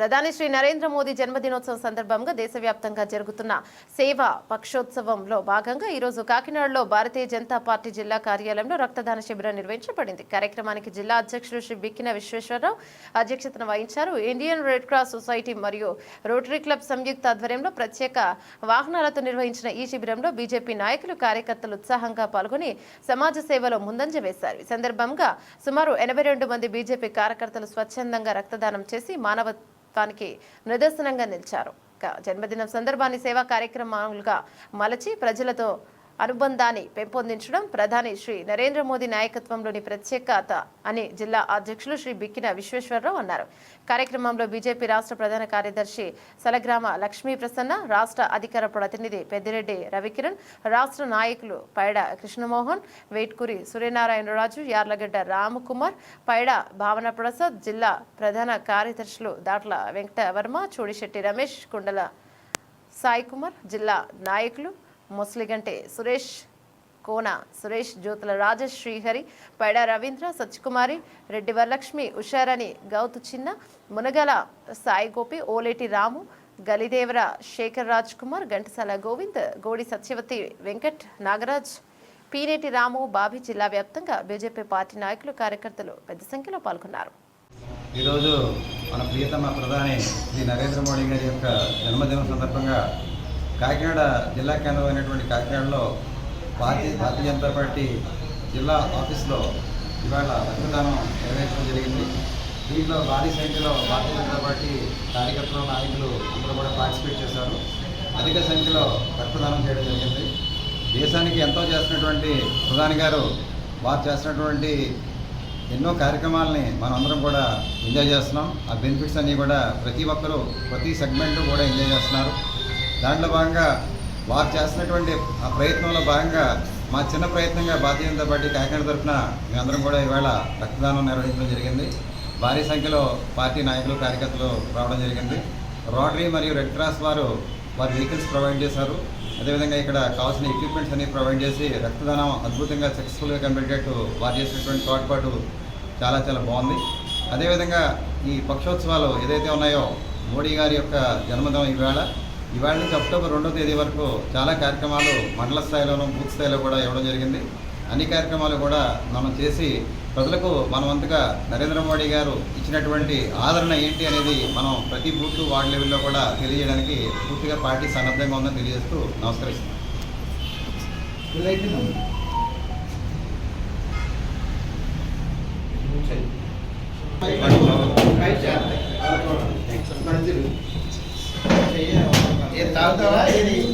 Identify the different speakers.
Speaker 1: ప్రధాని శ్రీ నరేంద్ర మోదీ జన్మదినోత్సవం సందర్భంగా దేశవ్యాప్తంగా జరుగుతున్న సేవా పక్షోత్సవంలో భాగంగా ఈరోజు కాకినాడలో భారతీయ జనతా పార్టీ జిల్లా కార్యాలయంలో రక్తదాన శిబిరం నిర్వహించబడింది. కార్యక్రమానికి జిల్లా అధ్యక్షులు శ్రీ బిక్కిన విశ్వేశ్వరరావు అధ్యక్షతన వహించారు. ఇండియన్ రెడ్ క్రాస్ సొసైటీ మరియు రోటరీ క్లబ్ సంయుక్త ఆధ్వర్యంలో ప్రత్యేక వాహనాలతో నిర్వహించిన ఈ శిబిరంలో బీజేపీ నాయకులు కార్యకర్తలు ఉత్సాహంగా పాల్గొని సమాజ సేవలో ముందంజ వేశారు. ఈ సందర్భంగా సుమారు ఎనభై రెండు మంది బీజేపీ కార్యకర్తలు స్వచ్ఛందంగా రక్తదానం చేసి మానవ ప్రభుత్వానికి నిదర్శనంగా నిలిచారు. జన్మదినం సందర్భాన్ని సేవా కార్యక్రమాలుగా మలచి ప్రజలతో అనుబంధాన్ని పెంపొందించడం ప్రధాని శ్రీ నరేంద్ర మోదీ నాయకత్వంలోని ప్రత్యేకత అని జిల్లా అధ్యక్షులు శ్రీ బిక్కిన విశ్వేశ్వరరావు అన్నారు. కార్యక్రమంలో బీజేపీ రాష్ట్ర ప్రధాన కార్యదర్శి సలగ్రామ లక్ష్మీ ప్రసన్న రాష్ట్ర అధికార ప్రతినిధి పెద్దిరెడ్డి రవికిరణ్ రాష్ట్ర నాయకులు పైడ కృష్ణమోహన్ వేట్కూరి సూర్యనారాయణరాజు యార్లగడ్డ రామకుమార్ పైడ భావన ప్రసాద్ జిల్లా ప్రధాన కార్యదర్శులు దాట్ల వెంకటవర్మ చూడిశెట్టి రమేష్ కుండల సాయి కుమార్ జిల్లా నాయకులు ముస్లిగంటే సురేష్ కోన సురేష్ జ్యోతుల రాజేష్ శ్రీహరి పైడ రవీంద్ర సత్యకుమారి రెడ్డి వరలక్ష్మి ఉషారాణి గౌతు చిన్న మునగల సాయి గోపి ఓలేటి రాము గలిదేవర శేఖర్ రాజ్ కుమార్ ఘంటసాల గోవింద్ గోడి సత్యవతి వెంకట్ నాగరాజ్ పీనేటి రాము బాబీ జిల్లా వ్యాప్తంగా బీజేపీ పార్టీ నాయకులు కార్యకర్తలు పెద్ద సంఖ్యలో పాల్గొన్నారు.
Speaker 2: ఈరోజు మన ప్రియతమ ప్రధాని శ్రీ నరేంద్ర మోడీ గారి యొక్క జన్మదినం సందర్భంగా కాకినాడ జిల్లా కేంద్రం అయినటువంటి కాకినాడలో భారతీయ భారతీయ జనతా పార్టీ జిల్లా ఆఫీస్లో ఇవాళ రక్తదానం నిర్వహించడం జరిగింది. దీంట్లో భారీ సంఖ్యలో భారతీయ జనతా పార్టీ కార్యకర్తలు నాయకులు అందరూ కూడా పార్టిసిపేట్ చేశారు. అధిక సంఖ్యలో రక్తదానం చేయడం జరిగింది. దేశానికి ఎంతో చేస్తున్నటువంటి ప్రధాని గారు వారు చేస్తున్నటువంటి ఎన్నో కార్యక్రమాలని మనం అందరం కూడా ఎంజాయ్ చేస్తున్నాం. ఆ బెనిఫిట్స్ అన్నీ కూడా ప్రతి ఒక్కరూ ప్రతి సెగ్మెంట్ కూడా ఎంజాయ్ చేస్తున్నారు. దాంట్లో భాగంగా వారు చేస్తున్నటువంటి ఆ ప్రయత్నంలో భాగంగా మా చిన్న ప్రయత్నంగా భారతీయ జనతా పార్టీ కాకినాడ తరఫున మేమందరం కూడా ఇవాళ రక్తదానం నిర్వహించడం జరిగింది. భారీ సంఖ్యలో పార్టీ నాయకులు కార్యకర్తలు రావడం జరిగింది. రోటరీ మరియు రెడ్ క్రాస్ వారు వారి వెహికల్స్ ప్రొవైడ్ చేశారు. అదేవిధంగా ఇక్కడ కావాల్సిన ఎక్విప్మెంట్స్ అన్ని ప్రొవైడ్ చేసి రక్తదానం అద్భుతంగా సక్సెస్ఫుల్గా కంప్లీట్ వారు చేసినటువంటి తోడ్పాటు చాలా చాలా బాగుంది. అదేవిధంగా ఈ పక్షోత్సవాలు ఏదైతే ఉన్నాయో మోడీ గారి యొక్క జన్మదినం ఈవేళ ఇవాళ నుంచి అక్టోబర్ రెండో తేదీ వరకు చాలా కార్యక్రమాలు మండల స్థాయిలోనూ బూత్ స్థాయిలో కూడా ఇవ్వడం జరిగింది. అన్ని కార్యక్రమాలు కూడా మనం చేసి ప్రజలకు మనవంతుగా నరేంద్ర మోడీ గారు ఇచ్చినటువంటి ఆదరణ ఏంటి అనేది మనం ప్రతి బూత్ వార్డు లెవెల్లో కూడా తెలియజేయడానికి పూర్తిగా పార్టీ సన్నద్ధంగా ఉందని తెలియజేస్తూ నమస్కరిస్తున్నాను
Speaker 3: Tao tao ấy đi